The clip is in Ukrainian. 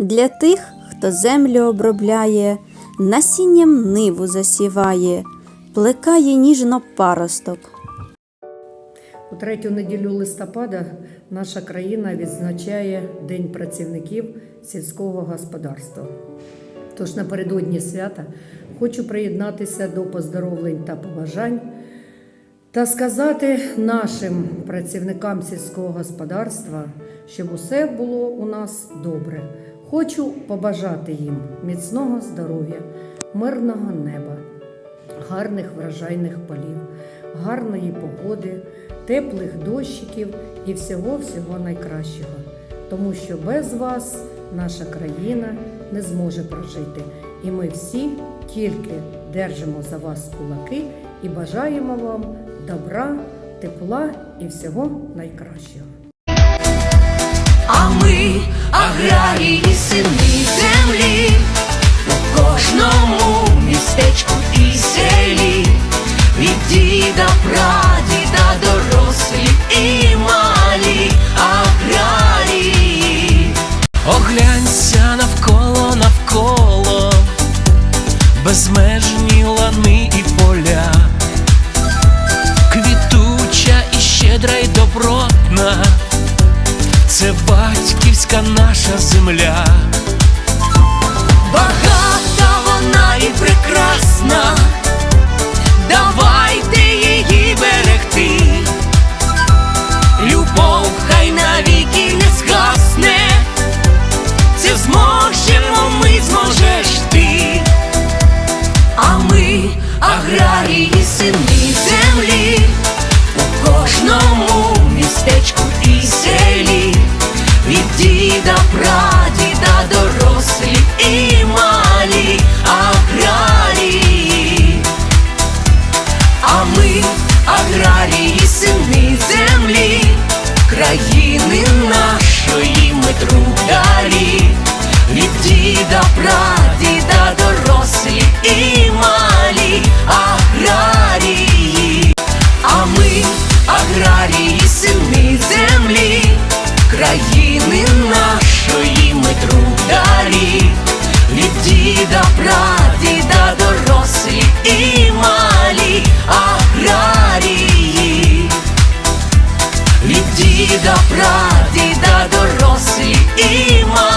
Для тих, хто землю обробляє, насінням ниву засіває, плекає ніжно паросток. У третю неділю листопада наша країна відзначає День працівників сільського господарства. Тож напередодні свята хочу приєднатися до поздоровлень та побажань та сказати нашим працівникам сільського господарства, щоб усе було у нас добре. Хочу побажати їм міцного здоров'я, мирного неба, гарних врожайних полів, гарної погоди, теплих дощиків і всього-всього найкращого. Тому що без вас наша країна не зможе прожити. І ми всі тільки держимо за вас кулаки і бажаємо вам добра, тепла і всього найкращого. А ми аграрії сини землі, у кожному містечку і селі, від діда, прадіда, дорослі і малі аграрії. Оглянься навколо, навколо, безмежні лани наша земля. і малі аграрії, а ми аграрії, сини землі, країни нашої ми трударі, від діда, прадіда, дорослі і малі аграрії, від діда, прадіда, дорослі і малі.